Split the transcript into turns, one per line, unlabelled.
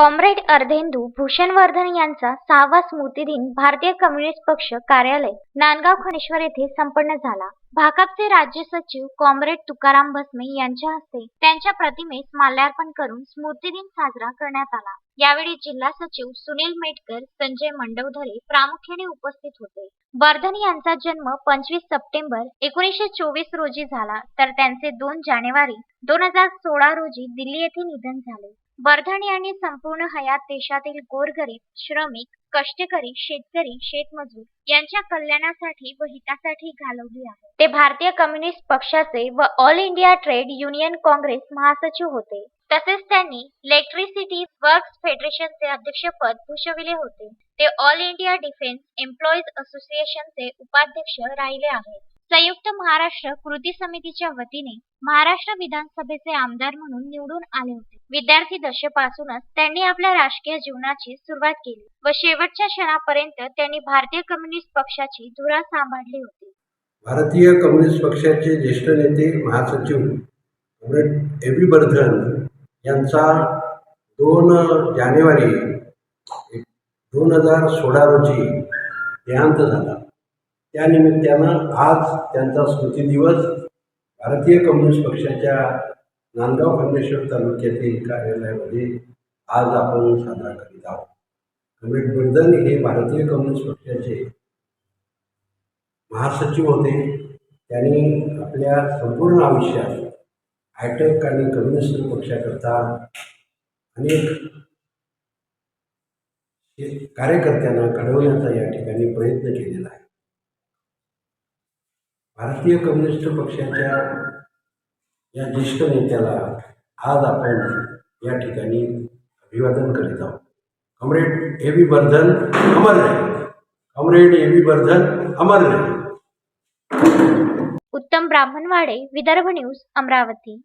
Comrade अर्धेंदू भूषणवर्धन यांचा सहावा स्मृतिदिन भारतीय कम्युनिस्ट पक्ष कार्यालय नांदगाव खनेश्वर येथे संपन्न झाला. भाकपचे राज्य सचिव कॉम्रेड तुकाराम भस्मे यांच्या हस्ते त्यांच्या प्रतिमेस माल्यार्पण करून स्मृतिदिन साजरा करण्यात आला. यावेळी जिल्हा सचिव सुनील मेटकर संजय मंडवधरे प्रामुख्याने उपस्थित होते. वर्धन यांचा जन्म पंचवीस सप्टेंबर एकोणीसशे चोवीस रोजी झाला तर त्यांचे दोन जानेवारी दोन हजार सोळा रोजी दिल्ली येथे निधन झाले. वर्धन यांनी संपूर्ण हयात देशातील गोरगरीब श्रमिक कष्टकरी शेतकरी शेतमजूर यांच्या कल्याणासाठी व हितासाठी घालवली आहे. ते भारतीय कम्युनिस्ट पक्षाचे व all India trade union congress महासचिव होते. तसेच त्यांनी इलेक्ट्रिसिटी वर्क्स फेडरेशनचे अध्यक्षपद भूषविले होते. ते ऑल इंडिया डिफेन्स एम्प्लॉईज असोसिएशनचे उपाध्यक्ष राहिले आहेत. संयुक्त महाराष्ट्र कृती समितीच्या वतीने महाराष्ट्र विधानसभेचे आमदार म्हणून निवडून आले होते. विद्यार्थी दशेपासूनच त्यांनी आपल्या राजकीय जीवनाची सुरुवात केली व शेवटच्या क्षणापर्यंत त्यांनी भारतीय कम्युनिस्ट पक्षाची धुरा सांभाळली होती.
भारतीय कम्युनिस्ट पक्षाचे ज्येष्ठ नेते महासचिव कॉम्रेड ए बी बर्धन यांचा दोन जानेवारी दोन हजार सोळा रोजी देहांत झाला. त्यानिमित्तानं आज त्यांचा स्मृतिदिवस भारतीय कम्युनिस्ट पक्षाच्या नांदगाव खंडेश्वर तालुक्यातील कार्यालयामध्ये आज आपण साजरा करीत आहोत. कॉम्रेड बर्धन हे भारतीय कम्युनिस्ट पक्षाचे महासचिव होते. त्यांनी आपल्या संपूर्ण आयुष्यात हायटेक आणि कम्युनिस्ट पक्षाकरता अनेक कार्यकर्त्यांना घडवण्याचा या ठिकाणी प्रयत्न केलेला आहे. भारतीय कम्युनिस्ट पक्षाच्या या ज्येष्ठ नेत्याला आज आपण या ठिकाणी अभिवादन करीत आहोत. कॉम्रेड ए बी वर्धन अमर रहे. कॉम्रेड ए बी बर्धन अमर रहे.
उत्तम ब्राह्मणवाडे विदर्भ न्यूज अमरावती.